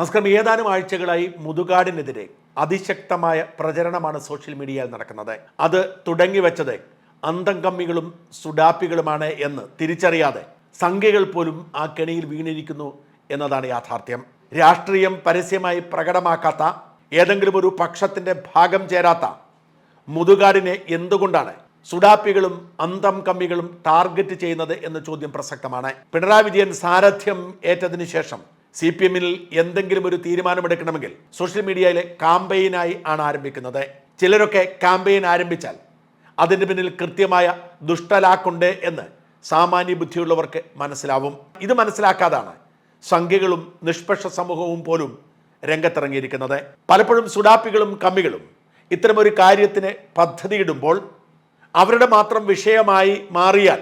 നമസ്കാരം. ഏതാനും ആഴ്ചകളായി മുതുകാടിനെതിരെ അതിശക്തമായ പ്രചരണമാണ് സോഷ്യൽ മീഡിയയിൽ നടക്കുന്നത്. അത് തുടങ്ങി വെച്ചത് അന്തം കമ്മികളും സുഡാപ്പികളുമാണ് എന്ന് തിരിച്ചറിയാതെ സംഖ്യകൾ പോലും ആ കെണിയിൽ വീണിരിക്കുന്നു എന്നതാണ് യാഥാർത്ഥ്യം. രാഷ്ട്രീയം പരസ്യമായി പ്രകടമാക്കാത്ത ഏതെങ്കിലും ഒരു പക്ഷത്തിന്റെ ഭാഗം ചേരാത്ത മുതുകാടിനെ എന്തുകൊണ്ടാണ് സുഡാപ്പികളും അന്തം കമ്മികളും ടാർഗറ്റ് ചെയ്യുന്നത് എന്ന ചോദ്യം പ്രസക്തമാണ്. പിണറായി വിജയൻ സാരഥ്യം ഏറ്റതിനു ശേഷം സി പി എമ്മിൽ എന്തെങ്കിലും ഒരു തീരുമാനമെടുക്കണമെങ്കിൽ സോഷ്യൽ മീഡിയയിലെ കാമ്പയിനായി ആണ് ആരംഭിക്കുന്നത്. ചിലരൊക്കെ കാമ്പയിൻ ആരംഭിച്ചാൽ അതിന് പിന്നിൽ കൃത്യമായ ദുഷ്ടലാക്കുണ്ട് എന്ന് സാമാന്യ ബുദ്ധിയുള്ളവർക്ക് മനസ്സിലാവും. ഇത് മനസ്സിലാക്കാതാണ് സംഖ്യകളും നിഷ്പക്ഷ സമൂഹവും പോലും രംഗത്തിറങ്ങിയിരിക്കുന്നത്. പലപ്പോഴും സുഡാപ്പികളും കമ്മികളും ഇത്തരമൊരു കാര്യത്തിന് പദ്ധതിയിടുമ്പോൾ അവരുടെ മാത്രം വിഷയമായി മാറിയാൽ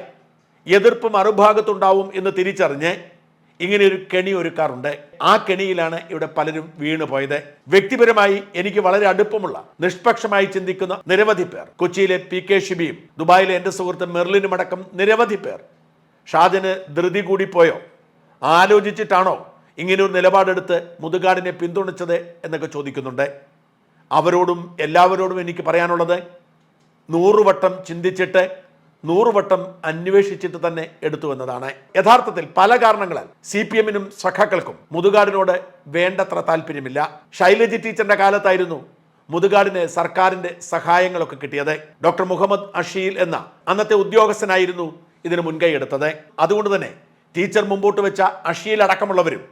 എതിർപ്പ് മറുഭാഗത്തുണ്ടാവും എന്ന് തിരിച്ചറിഞ്ഞ് ഇങ്ങനെ ഒരു കെണി ഒരുക്കാറുണ്ട്. ആ കെണിയിലാണ് ഇവിടെ പലരും വീണു പോയത്. വ്യക്തിപരമായി എനിക്ക് വളരെ അടുപ്പമുള്ള നിഷ്പക്ഷമായി ചിന്തിക്കുന്ന നിരവധി പേർ കൊച്ചിയിലെ പി കെ ഷിബിയും ദുബായിലെ എന്റെ സുഹൃത്ത് മെർലിനും അടക്കം നിരവധി പേർ. ഷാജന് ധൃതി കൂടിപ്പോയോ ആലോചിച്ചിട്ടാണോ ഇങ്ങനെ ഒരു നിലപാടെടുത്ത് മുതുകാടിനെ പിന്തുണച്ചത് എന്നൊക്കെ ചോദിക്കുന്നുണ്ട്. അവരോടും എല്ലാവരോടും എനിക്ക് പറയാനുള്ളത് നൂറുവട്ടം ചിന്തിച്ചിട്ട് നൂറുവട്ടം അന്വേഷിച്ചിട്ട് തന്നെ എടുത്തു എന്നതാണ് യഥാർത്ഥത്തിൽ പല കാരണങ്ങളാൽ സി പി എമ്മിനും സഖാക്കൾക്കും മുതുകാടിനോട് വേണ്ടത്ര താല്പര്യമില്ല. ശൈലജി ടീച്ചറിന്റെ കാലത്തായിരുന്നു മുതുകാടിന് സർക്കാരിന്റെ സഹായങ്ങളൊക്കെ കിട്ടിയത്. ഡോക്ടർ മുഹമ്മദ് അഷീൽ എന്ന അന്നത്തെ ഉദ്യോഗസ്ഥനായിരുന്നു ഇതിന് മുൻകൈ എടുത്തത്. അതുകൊണ്ട് തന്നെ ടീച്ചർ മുമ്പോട്ട് വെച്ച അഷീൽ അടക്കമുള്ളവരും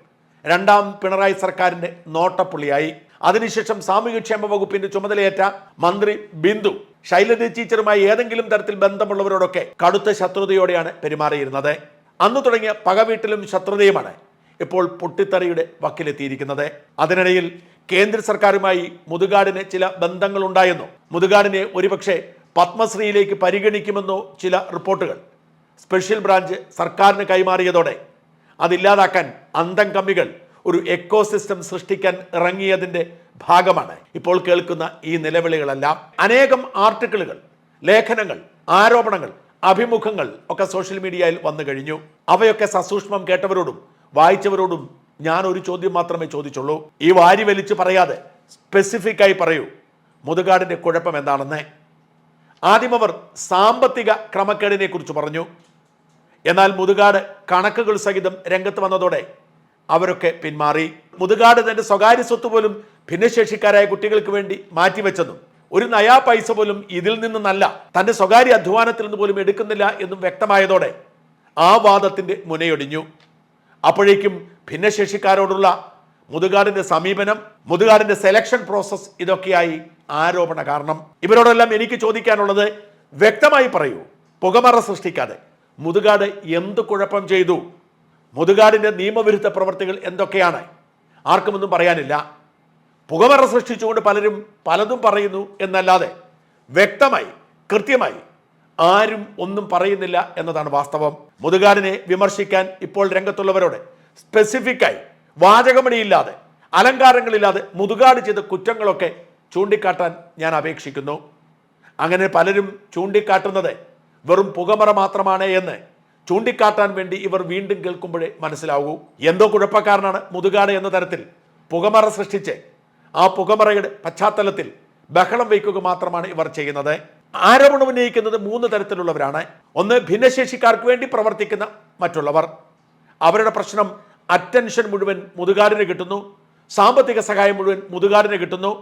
രണ്ടാം പിണറായി സർക്കാരിന്റെ നോട്ടപ്പുള്ളിയായി. അതിനുശേഷം സാമൂഹ്യക്ഷേമ വകുപ്പിന്റെ ചുമതലയേറ്റ മന്ത്രി ബിന്ദു ശൈലജ ടീച്ചറുമായി ഏതെങ്കിലും തരത്തിൽ ബന്ധമുള്ളവരോടൊക്കെ കടുത്ത ശത്രുതയോടെയാണ് പെരുമാറിയിരുന്നത്. അന്ന് തുടങ്ങിയ പകവീട്ടിലും ശത്രുതയുമാണ് ഇപ്പോൾ പൊട്ടിത്തെറിയുടെ വക്കിലെത്തിയിരിക്കുന്നത്. അതിനിടയിൽ കേന്ദ്ര സർക്കാരുമായി മുതുകാടിന് ചില ബന്ധങ്ങളുണ്ടായെന്നോ മുതുകാടിനെ ഒരുപക്ഷെ പത്മശ്രീയിലേക്ക് പരിഗണിക്കുമെന്നോ ചില റിപ്പോർട്ടുകൾ. സ്പെഷ്യൽ ബ്രാഞ്ച് സർക്കാരിന് കൈമാറിയതോടെ അതില്ലാതാക്കാൻ അന്തം കമ്മികൾ ഒരു എക്കോ സിസ്റ്റം സൃഷ്ടിക്കാൻ ഇറങ്ങിയതിന്റെ ഭാഗമാണ്. ഇപ്പോൾ കേൾക്കുന്ന ഈ നിലവിളികളെല്ലാം അനേകം ആർട്ടിക്കിളുകൾ ലേഖനങ്ങൾ ആരോപണങ്ങൾ അഭിമുഖങ്ങൾ ഒക്കെ സോഷ്യൽ മീഡിയയിൽ വന്നു കഴിഞ്ഞു. അവയൊക്കെ സസൂക്ഷ്മം കേട്ടവരോടും വായിച്ചവരോടും ഞാൻ ഒരു ചോദ്യം മാത്രമേ ചോദിച്ചുള്ളൂ. ഈ വാരി വലിച്ച് പറയാതെ സ്പെസിഫിക്കായി പറയൂ. മുതുകാടിന്റെ കുഴപ്പം എന്താണെന്ന്? ആദ്യം അവർ സാമ്പത്തിക ക്രമക്കേടിനെ കുറിച്ച് പറഞ്ഞു. എന്നാൽ മുതുകാട് കണക്കുകൾ സഹിതം രംഗത്ത് വന്നതോടെ അവരൊക്കെ പിന്മാറി. മുതുകാട് തന്റെ സ്വകാര്യ സ്വത്ത് പോലും ഭിന്നശേഷിക്കാരായ കുട്ടികൾക്ക് വേണ്ടി മാറ്റിവെച്ചെന്നും ഒരു നയാ പൈസ പോലും ഇതിൽ നിന്നല്ല തന്റെ സ്വകാര്യ അധ്വാനത്തിൽ നിന്ന് പോലും എടുക്കുന്നില്ല എന്നും വ്യക്തമായതോടെ ആ വാദത്തിന്റെ മുനയൊടിഞ്ഞു. അപ്പോഴേക്കും ഭിന്നശേഷിക്കാരോടുള്ള മുതുകാടിന്റെ സമീപനം മുതുകാടിന്റെ സെലക്ഷൻ പ്രോസസ് ഇതൊക്കെയായി ആരോപണ കാരണം. ഇവരോടെല്ലാം എനിക്ക് ചോദിക്കാനുള്ളത് വ്യക്തമായി പറയൂ പുകമറ സൃഷ്ടിക്കാതെ. മുതുകാട് എന്ത് കുഴപ്പം ചെയ്തു? മുതുകാടിന്റെ നിയമവിരുദ്ധ പ്രവർത്തികൾ എന്തൊക്കെയാണ്? ആർക്കുമൊന്നും പറയാനില്ല. പുകമറ സൃഷ്ടിച്ചുകൊണ്ട് പലരും പലതും പറയുന്നു എന്നല്ലാതെ വ്യക്തമായി കൃത്യമായി ആരും ഒന്നും പറയുന്നില്ല എന്നതാണ് വാസ്തവം. മുതുകാടിനെ വിമർശിക്കാൻ ഇപ്പോൾ രംഗത്തുള്ളവരോട് സ്പെസിഫിക്കായി വാചകമണിയില്ലാതെ അലങ്കാരങ്ങളില്ലാതെ മുതുകാട് ചെയ്ത കുറ്റങ്ങളൊക്കെ ചൂണ്ടിക്കാട്ടാൻ ഞാൻ അപേക്ഷിക്കുന്നു. അങ്ങനെ പലരും ചൂണ്ടിക്കാട്ടുന്നത് വെറും പുകമറ മാത്രമാണ് എന്ന് ചൂണ്ടിക്കാട്ടാൻ വേണ്ടി ഇവർ വീണ്ടും കേൾക്കുമ്പോഴേ മനസ്സിലാവൂ. എന്തോ കുഴപ്പക്കാരനാണ് മുതുകാട് എന്ന തരത്തിൽ. പുകമറ സൃഷ്ടിച്ച് ആ പുകമറയുടെ പശ്ചാത്തലത്തിൽ ബഹളം വയ്ക്കുക മാത്രമാണ് ഇവർ ചെയ്യുന്നത്. ആരോപണം ഉന്നയിക്കുന്നത് മൂന്ന് തരത്തിലുള്ളവരാണ്. ഒന്ന് ഭിന്നശേഷിക്കാർക്ക് വേണ്ടി പ്രവർത്തിക്കുന്ന മറ്റുള്ളവർ. അവരുടെ പ്രശ്നം അറ്റൻഷൻ മുഴുവൻ മുതുകാടിന് കിട്ടുന്നു. സാമ്പത്തിക സഹായം മുഴുവൻ മുതുകാടിന് കിട്ടുന്നു.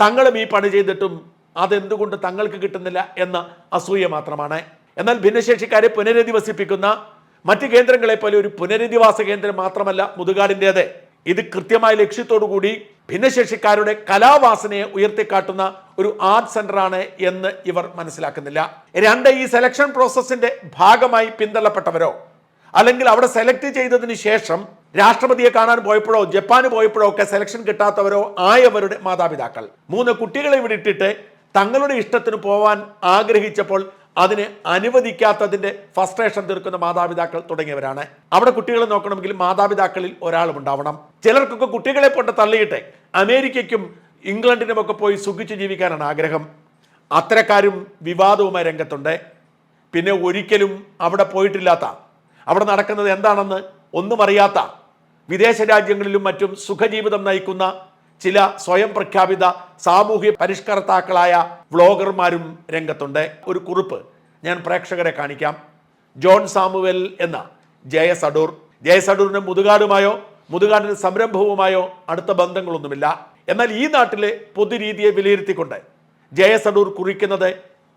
തങ്ങളും ഈ പണി ചെയ്തിട്ടും അതെന്തുകൊണ്ട് തങ്ങൾക്ക് കിട്ടുന്നില്ല എന്ന അസൂയ മാത്രമാണ്. എന്നാൽ ഭിന്നശേഷിക്കാരെ പുനരധിവസിപ്പിക്കുന്ന മറ്റ് കേന്ദ്രങ്ങളെ പോലെ ഒരു പുനരധിവാസ കേന്ദ്രം മാത്രമല്ല മുതുകാടിന്റെത്. ഇത് കൃത്യമായ ലക്ഷ്യത്തോടു കൂടി ഭിന്നശേഷിക്കാരുടെ കലാവാസനയെ ഉയർത്തിക്കാട്ടുന്ന ഒരു ആർട്ട് സെന്ററാണ് എന്ന് ഇവർ മനസ്സിലാക്കുന്നില്ല. രണ്ട് ഈ സെലക്ഷൻ പ്രോസസ്സിന്റെ ഭാഗമായി പിന്തള്ളപ്പെട്ടവരോ? അല്ലെങ്കിൽ അവിടെ സെലക്ട് ചെയ്തതിന് ശേഷം രാഷ്ട്രപതിയെ കാണാൻ പോയപ്പോഴോ ജപ്പാന് പോയപ്പോഴോ ഒക്കെ സെലക്ഷൻ കിട്ടാത്തവരോ ആയവരുടെ മാതാപിതാക്കൾ. മൂന്ന് കുട്ടികളെ ഇവിടെ ഇട്ടിട്ട് തങ്ങളുടെ ഇഷ്ടത്തിന് പോവാൻ ആഗ്രഹിച്ചപ്പോൾ അതിനെ അനുവദിക്കാത്തതിന്റെ ഫസ്ട്രേഷൻ തീർക്കുന്ന മാതാപിതാക്കൾ തുടങ്ങിയവരാണ്. അവിടെ കുട്ടികളെ നോക്കണമെങ്കിൽ മാതാപിതാക്കളിൽ ഒരാളും ഉണ്ടാവണം. ചിലർക്കൊക്കെ കുട്ടികളെ കൊണ്ട് തള്ളിയിട്ട് അമേരിക്കയ്ക്കും ഇംഗ്ലണ്ടിനുമൊക്കെ പോയി സുഖിച്ച് ജീവിക്കാനാണ് ആഗ്രഹം. അത്തരക്കാരും വിവാദവുമായി രംഗത്തുണ്ട്. പിന്നെ ഒരിക്കലും അവിടെ പോയിട്ടില്ലാത്ത അവിടെ നടക്കുന്നത് എന്താണെന്ന് ഒന്നും അറിയാത്ത വിദേശ രാജ്യങ്ങളിലും മറ്റും സുഖജീവിതം നയിക്കുന്ന ചില സ്വയം പ്രഖ്യാപിത സാമൂഹ്യ പരിഷ്കർത്താക്കളായ വ്ളോഗർമാരും രംഗത്തുണ്ട്. ഒരു കുറിപ്പ് ഞാൻ പ്രേക്ഷകരെ കാണിക്കാം. ജോൺ സാമുവൽ എന്ന ജയസ് അടൂർ ജയസ് അടൂരിന് മുതുകാടുമായോ മുതുകാടിന് സംരംഭവുമായോ അടുത്ത ബന്ധങ്ങളൊന്നുമില്ല. എന്നാൽ ഈ നാട്ടിലെ പൊതുരീതിയെ വിലയിരുത്തിക്കൊണ്ട് ജയസ് അടൂർ കുറിക്കുന്നത്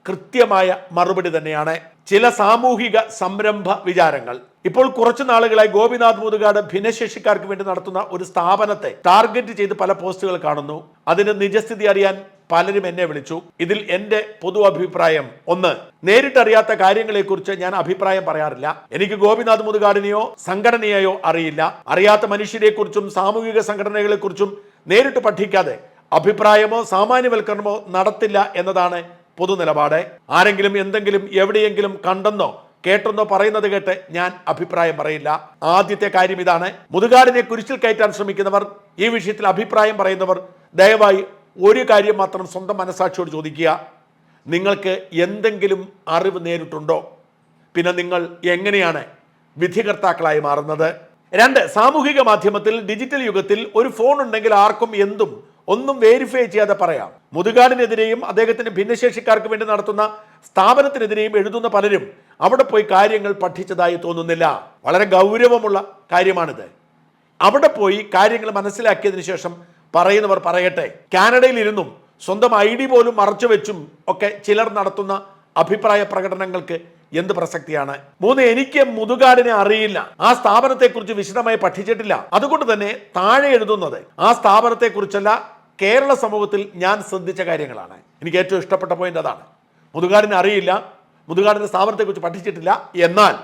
കൃത്യമായ മറുപടി തന്നെയാണ്. ചില സാമൂഹിക സംരംഭ വിചാരങ്ങൾ. ഇപ്പോൾ കുറച്ചു നാളുകളായി ഗോപിനാഥ് മുതുകാട് ഭിന്നശേഷിക്കാർക്ക് വേണ്ടി നടത്തുന്ന ഒരു സ്ഥാപനത്തെ ടാർഗറ്റ് ചെയ്ത് പല പോസ്റ്റുകൾ കാണുന്നു. അതിന് നിജസ്ഥിതി അറിയാൻ പലരും എന്നെ വിളിച്ചു. ഇതിൽ എന്റെ പൊതു അഭിപ്രായം ഒന്ന് നേരിട്ടറിയാത്ത കാര്യങ്ങളെക്കുറിച്ച് ഞാൻ അഭിപ്രായം പറയാറില്ല. എനിക്ക് ഗോപിനാഥ് മുതുകാടിനെയോ സംഘടനയെയോ അറിയില്ല. അറിയാത്ത മനുഷ്യരെക്കുറിച്ചും സാമൂഹിക സംഘടനകളെക്കുറിച്ചും നേരിട്ട് പഠിക്കാതെ അഭിപ്രായമോ സാമാന്യവൽക്കരണമോ നടത്തില്ല എന്നതാണ് പൊതു നിലപാട് ആരെങ്കിലും എന്തെങ്കിലും എവിടെയെങ്കിലും കണ്ടെന്നോ കേട്ടെന്നോ പറയുന്നത് കേട്ട് ഞാൻ അഭിപ്രായം പറയില്ല. ആദ്യത്തെ കാര്യം ഇതാണ്. മുതുകാടിനെ കുരിശിൽ കയറ്റാൻ ശ്രമിക്കുന്നവർ ഈ വിഷയത്തിൽ അഭിപ്രായം പറയുന്നവർ ദയവായി ഒരു കാര്യം മാത്രം സ്വന്തം മനസാക്ഷിയോട് ചോദിക്കുക. നിങ്ങൾക്ക് എന്തെങ്കിലും അറിവ് നേരിട്ടുണ്ടോ? പിന്നെ നിങ്ങൾ എങ്ങനെയാണ് വിധികർത്താക്കളായി മാറുന്നത്? രണ്ട് സാമൂഹിക മാധ്യമത്തിൽ ഡിജിറ്റൽ യുഗത്തിൽ ഒരു ഫോൺ ഉണ്ടെങ്കിൽ ആർക്കും എന്തും ഒന്നും വേരിഫൈ ചെയ്യാതെ പറയാം. മുതുകാടിനെതിരെയും അദ്ദേഹത്തിന് ഭിന്നശേഷിക്കാർക്ക് വേണ്ടി നടത്തുന്ന സ്ഥാപനത്തിനെതിരെയും എഴുതുന്ന പലരും അവിടെ പോയി കാര്യങ്ങൾ പഠിച്ചതായി തോന്നുന്നില്ല. വളരെ ഗൗരവമുള്ള കാര്യമാണിത്. അവിടെ പോയി കാര്യങ്ങൾ മനസ്സിലാക്കിയതിന് ശേഷം പറയുന്നവർ പറയട്ടെ. കാനഡയിൽ ഇരുന്നും സ്വന്തം ഐ ഡി പോലും മറച്ചു വെച്ചും ഒക്കെ ചിലർ നടത്തുന്ന അഭിപ്രായ പ്രകടനങ്ങൾക്ക് എന്ത് പ്രസക്തിയാണ്? മൂന്ന് എനിക്ക് മുതുകാടിനെ അറിയില്ല. ആ സ്ഥാപനത്തെക്കുറിച്ച് വിശദമായി പഠിച്ചിട്ടില്ല. അതുകൊണ്ട് തന്നെ താഴെ എഴുതുന്നത് ആ സ്ഥാപനത്തെക്കുറിച്ചല്ല കേരള സമൂഹത്തിൽ ഞാൻ ശ്രദ്ധിച്ച കാര്യങ്ങളാണ്. എനിക്ക് ഏറ്റവും ഇഷ്ടപ്പെട്ട പോയിന്റ് അതാണ്. മുതുകാടിനെ അറിയില്ല. മുതുകാടിന്റെ സ്ഥാപനത്തെക്കുറിച്ച് പഠിച്ചിട്ടില്ല. എന്നാൽ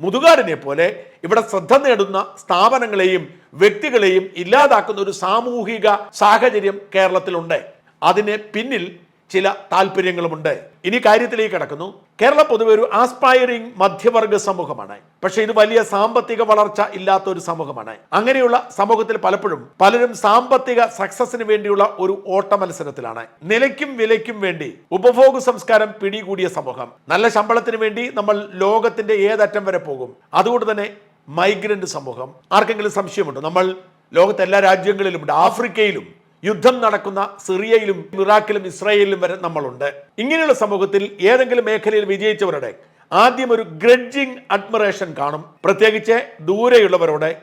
മുതുകാടിനെ പോലെ ഇവിടെ ശ്രദ്ധ നേടുന്ന സ്ഥാപനങ്ങളെയും വ്യക്തികളെയും ഇല്ലാതാക്കുന്ന ഒരു സാമൂഹിക സാഹചര്യം കേരളത്തിലുണ്ട്. അതിന് പിന്നിൽ ചില താല്പര്യങ്ങളുമുണ്ട്. ഇനി കാര്യത്തിലേക്ക് കടക്കുന്നു. കേരള പൊതുവെ ഒരു ആസ്പയറിംഗ് മധ്യവർഗ സമൂഹമാണ്. പക്ഷെ ഇത് വലിയ സാമ്പത്തിക വളർച്ച ഇല്ലാത്ത ഒരു സമൂഹമാണ്. അങ്ങനെയുള്ള സമൂഹത്തിൽ പലപ്പോഴും പലരും സാമ്പത്തിക സക്സസിന് വേണ്ടിയുള്ള ഒരു ഓട്ട മത്സരത്തിലാണ് നിലയ്ക്കും വിലയ്ക്കും വേണ്ടി ഉപഭോഗ സംസ്കാരം പിടികൂടിയ സമൂഹം. നല്ല ശമ്പളത്തിന് വേണ്ടി നമ്മൾ ലോകത്തിന്റെ ഏതറ്റം വരെ പോകും. അതുകൊണ്ട് തന്നെ മൈഗ്രന്റ് സമൂഹം. ആർക്കെങ്കിലും സംശയമുണ്ടോ? നമ്മൾ ലോകത്തെ എല്ലാ രാജ്യങ്ങളിലുമുണ്ട്. ആഫ്രിക്കയിലും യുദ്ധം നടക്കുന്ന സിറിയയിലും ഇറാഖിലും ഇസ്രായേലിലും വരെ നമ്മളുണ്ട്. ഇങ്ങനെയുള്ള സമൂഹത്തിൽ ഏതെങ്കിലും മേഖലയിൽ വിജയിച്ചവരുടെ ആദ്യം ഒരു ഗ്രഡ്ജിങ് അഡ്മറേഷൻ കാണും. പ്രത്യേകിച്ച് ദൂരെയുള്ളവരോട്.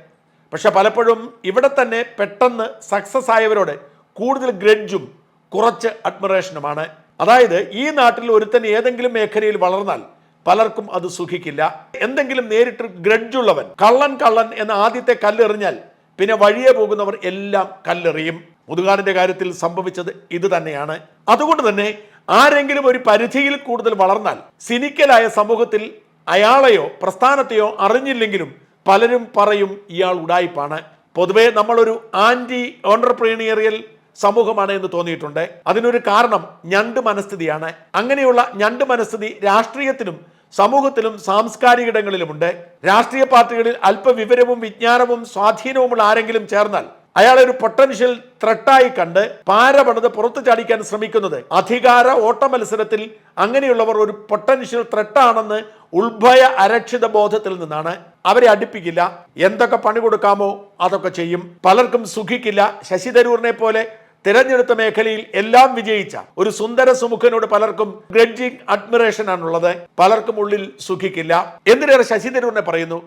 പക്ഷെ പലപ്പോഴും ഇവിടെ തന്നെ പെട്ടെന്ന് സക്സസ് ആയവരോട് കൂടുതൽ ഗ്രഡ്ജും കുറച്ച് അഡ്മറേഷനുമാണ്. അതായത് ഈ നാട്ടിൽ ഒരുത്തൻ ഏതെങ്കിലും മേഖലയിൽ വളർന്നാൽ പലർക്കും അത് സുഖിക്കില്ല. എന്തെങ്കിലും നേരിട്ട് ഗ്രഡ്ജുള്ളവൻ കള്ളൻ കള്ളൻ എന്ന ആദ്യത്തെ കല്ലെറിഞ്ഞാൽ പിന്നെ വഴിയെ പോകുന്നവർ എല്ലാം കല്ലെറിയും. മുതുകാടിന്റെ കാര്യത്തിൽ സംഭവിച്ചത് ഇത് തന്നെയാണ്. അതുകൊണ്ട് തന്നെ ആരെങ്കിലും ഒരു പരിധിയിൽ കൂടുതൽ വളർന്നാൽ സിനിക്കലായ സമൂഹത്തിൽ അയാളെയോ പ്രസ്ഥാനത്തെയോ അറിഞ്ഞില്ലെങ്കിലും പലരും പറയും ഇയാൾ ഉടായിപ്പാണ്. പൊതുവേ നമ്മളൊരു ആന്റി ഓണ്ടർപ്രീനിയറിയൽ സമൂഹമാണ് എന്ന് തോന്നിയിട്ടുണ്ട്. അതിനൊരു കാരണം ഞണ്ട് മനസ്ഥിതിയാണ്. അങ്ങനെയുള്ള ഞണ്ട് മനസ്ഥിതി രാഷ്ട്രീയത്തിലും സമൂഹത്തിലും സാംസ്കാരിക ഇടങ്ങളിലുമുണ്ട്. രാഷ്ട്രീയ പാർട്ടികളിൽ അല്പവിവരവും വിജ്ഞാനവും സ്വാധീനവുമുള്ള ആരെങ്കിലും ചേർന്നാൽ അയാളെ ഒരു പൊട്ടൻഷ്യൽ ത്രട്ടായി കണ്ട് പാര പണിത് പുറത്തു ചാടിക്കാൻ ശ്രമിക്കുന്നത്. അധികാര ഓട്ട മത്സരത്തിൽ അങ്ങനെയുള്ളവർ ഒരു പൊട്ടൻഷ്യൽ ത്രട്ടാണെന്ന് ഉത്ഭയ അരക്ഷിത ബോധത്തിൽ നിന്നാണ് അവരെ അടുപ്പിക്കില്ല. എന്തൊക്കെ പണി കൊടുക്കാമോ അതൊക്കെ ചെയ്യും. പലർക്കും സുഖിക്കില്ല. ശശി തരൂറിനെ പോലെ തിരഞ്ഞെടുത്ത മേഖലയിൽ എല്ലാം വിജയിച്ച ഒരു സുന്ദര സുമുഖനോട് പലർക്കും ഗ്രഡ്ജിങ് അഡ്മിറേഷൻ ആണുള്ളത്. പലർക്കും ഉള്ളിൽ സുഖിക്കില്ല. എന്തിനേറെ ശശി തരൂറിനെ പറയുന്നു?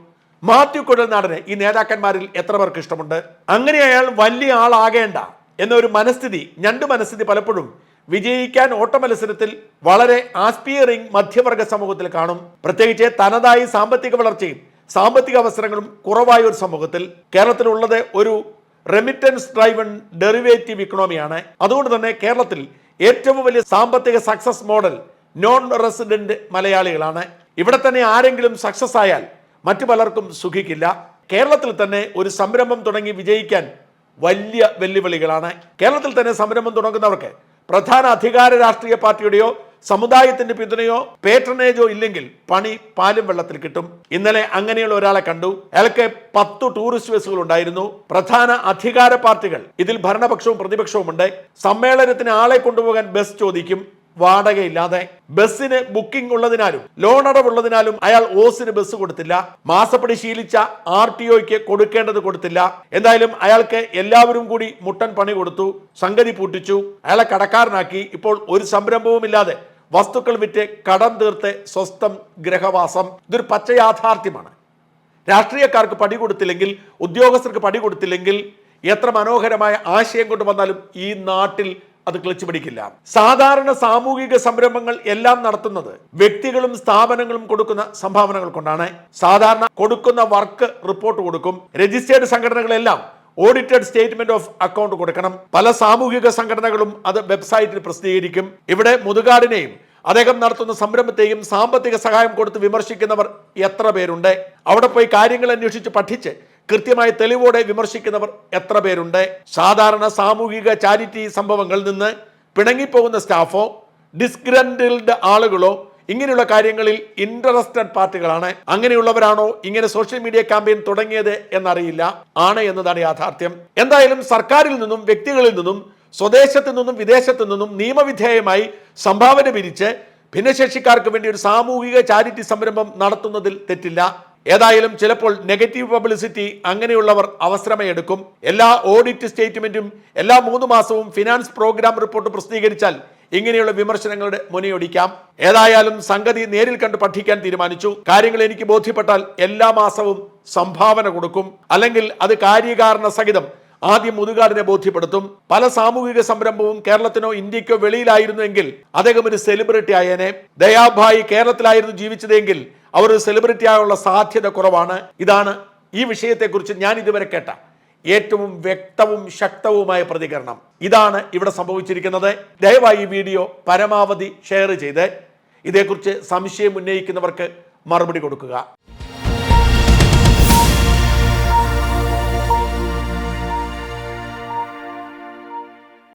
മാത്യു കുഴൽനാടനെ ഈ നേതാക്കന്മാരിൽ എത്ര പേർക്ക് ഇഷ്ടമുണ്ട്? അങ്ങനെ അയാൾ വലിയ ആളാകേണ്ട എന്നൊരു മനസ്ഥിതി ഞണ്ട് മനസ്ഥിതി പലപ്പോഴും വിജയിക്കാൻ ഓട്ട മത്സരത്തിൽ വളരെ ആസ്പിയറിംഗ് മധ്യവർഗ സമൂഹത്തിൽ കാണും. പ്രത്യേകിച്ച് തനതായി സാമ്പത്തിക വളർച്ചയും സാമ്പത്തിക അവസരങ്ങളും കുറവായ ഒരു സമൂഹത്തിൽ കേരളത്തിലുള്ളത് ഒരു റെമിറ്റൻസ് ഡ്രൈവൺ ഡെറിവേറ്റീവ് ഇക്കണോമിയാണ് അതുകൊണ്ട് തന്നെ കേരളത്തിൽ ഏറ്റവും വലിയ സാമ്പത്തിക സക്സസ് മോഡൽ നോൺ റെസിഡന്റ് മലയാളികളാണ്. ഇവിടെ തന്നെ ആരെങ്കിലും സക്സസ് ആയാൽ മറ്റു പലർക്കും സുഖിക്കില്ല. കേരളത്തിൽ തന്നെ ഒരു സംരംഭം തുടങ്ങി വിജയിക്കാൻ വലിയ വെല്ലുവിളികളാണ്. കേരളത്തിൽ തന്നെ സംരംഭം തുടങ്ങുന്നവർക്ക് പ്രധാന അധികാര രാഷ്ട്രീയ പാർട്ടിയുടെയോ സമുദായത്തിന്റെ പിന്തുണയോ പേട്രണേജോ ഇല്ലെങ്കിൽ പണി പാലും വെള്ളത്തിൽ കിട്ടും. ഇന്നലെ അങ്ങനെയുള്ള ഒരാളെ കണ്ടു. അയാൾക്ക് പത്ത് ടൂറിസ്റ്റ് ബസ്സുകൾ ഉണ്ടായിരുന്നു. പ്രധാന അധികാര പാർട്ടികൾ ഇതിൽ ഭരണപക്ഷവും പ്രതിപക്ഷവും ഉണ്ട് സമ്മേളനത്തിന് ആളെ കൊണ്ടുപോകാൻ ബസ് ചോദിക്കും. വാടകയില്ലാതെ ബസ്സിന് ബുക്കിംഗ് ഉള്ളതിനാലും ലോൺ അടവുള്ളതിനാലും അയാൾ ഓസിന് ബസ് കൊടുത്തില്ല. മാസപ്പടി ശീലിച്ച ആർ ടി ഒക്ക് കൊടുക്കേണ്ടത് കൊടുത്തില്ല. എന്തായാലും അയാൾക്ക് എല്ലാവരും കൂടി മുട്ടൻ പണി കൊടുത്തു സംഗതി പൂട്ടിച്ചു. അയാളെ കടക്കാരനാക്കി. ഇപ്പോൾ ഒരു സംരംഭവും ഇല്ലാതെ വസ്തുക്കൾ വിറ്റ് കടം തീർത്ത് സ്വസ്ഥം ഗ്രഹവാസം ഇതൊരു പച്ച യാഥാർത്ഥ്യമാണ്. രാഷ്ട്രീയക്കാർക്ക് പടി കൊടുത്തില്ലെങ്കിൽ ഉദ്യോഗസ്ഥർക്ക് പടി കൊടുത്തില്ലെങ്കിൽ എത്ര മനോഹരമായ ആശയം കൊണ്ട് വന്നാലും ഈ നാട്ടിൽ അത് ക്ലച്ച് പിടിക്കില്ല. സാധാരണ സാമൂഹിക സംരംഭങ്ങൾ എല്ലാം നടത്തുന്നത് വ്യക്തികളും സ്ഥാപനങ്ങളും കൊടുക്കുന്ന സംഭാവനകൾ കൊണ്ടാണ്. സാധാരണ കൊടുക്കുന്ന വർക്ക് റിപ്പോർട്ട് കൊടുക്കും. രജിസ്റ്റേർഡ് സംഘടനകളെല്ലാം ഓഡിറ്റഡ് സ്റ്റേറ്റ്മെന്റ് ഓഫ് അക്കൗണ്ട് കൊടുക്കണം. പല സാമൂഹിക സംഘടനകളും അത് വെബ്സൈറ്റിൽ പ്രസിദ്ധീകരിക്കും. ഇവിടെ മുതുകാടിനെയും അദ്ദേഹം നടത്തുന്ന സംരംഭത്തെയും സാമ്പത്തിക സഹായം കൊടുത്ത് വിമർശിക്കുന്നവർ എത്ര പേരുണ്ട്? അവിടെ പോയി കാര്യങ്ങൾ അന്വേഷിച്ച് പഠിച്ച് കൃത്യമായ തെളിവോടെ വിമർശിക്കുന്നവർ എത്ര പേരുണ്ട്? സാധാരണ സാമൂഹിക ചാരിറ്റി സംഭവങ്ങളിൽ നിന്ന് പിണങ്ങിപ്പോകുന്ന സ്റ്റാഫോ ഡിസ്ഗ്രൻഡിൽഡ് ആളുകളോ ഇങ്ങനെയുള്ള കാര്യങ്ങളിൽ ഇൻട്രസ്റ്റഡ് പാർട്ടികളാണ്. അങ്ങനെയുള്ളവരാണോ ഇങ്ങനെ സോഷ്യൽ മീഡിയ ക്യാമ്പയിൻ തുടങ്ങിയത് എന്നറിയില്ല. ആണ് എന്നതാണ് യാഥാർത്ഥ്യം. എന്തായാലും സർക്കാരിൽ നിന്നും വ്യക്തികളിൽ നിന്നും സ്വദേശത്തു നിന്നും വിദേശത്തു നിന്നും നിയമവിധേയമായി സംഭാവന പിരിച്ച് ഭിന്നശേഷിക്കാർക്ക് വേണ്ടി ഒരു സാമൂഹിക ചാരിറ്റി സംരംഭം നടത്തുന്നതിൽ തെറ്റില്ല. ഏതായാലും ചിലപ്പോൾ നെഗറ്റീവ് പബ്ലിസിറ്റി അങ്ങനെയുള്ളവർ അവസരമെടുക്കും എല്ലാ ഓഡിറ്റ് സ്റ്റേറ്റ്മെന്റും എല്ലാ മൂന്ന് മാസവും ഫിനാൻസ് പ്രോഗ്രാം റിപ്പോർട്ട് പ്രസിദ്ധീകരിച്ചാൽ ഇങ്ങനെയുള്ള വിമർശനങ്ങളുടെ മുനയൊടിക്കാം. ഏതായാലും സംഗതി നേരിൽ കണ്ട് പഠിക്കാൻ തീരുമാനിച്ചു. കാര്യങ്ങൾ എനിക്ക് ബോധ്യപ്പെട്ടാൽ എല്ലാ മാസവും സംഭാവന കൊടുക്കും. അല്ലെങ്കിൽ അത് കാര്യകാരണ സഹിതം ആദ്യം മുതുകാടിനെ ബോധ്യപ്പെടുത്തും. പല സാമൂഹിക സംരംഭവും കേരളത്തിനോ ഇന്ത്യക്കോ വെളിയിലായിരുന്നുവെങ്കിൽ അദ്ദേഹം ഒരു സെലിബ്രിറ്റി ആയേനെ. ദയാഭായി കേരളത്തിലായിരുന്നു ജീവിച്ചതെങ്കിൽ അവർ സെലിബ്രിറ്റി ആയുള്ള സാധ്യത കുറവാണ്. ഇതാണ് ഈ വിഷയത്തെക്കുറിച്ച് ഞാൻ ഇതുവരെ കേട്ട ഏറ്റവും വ്യക്തവും ശക്തവുമായ പ്രതികരണം. ഇതാണ് ഇവിടെ സംഭവിച്ചിരിക്കുന്നത്. ദയവായി ഈ വീഡിയോ പരമാവധി ഷെയർ ചെയ്ത് ഇതേക്കുറിച്ച് സംശയം ഉന്നയിക്കുന്നവർക്ക് മറുപടി കൊടുക്കുക.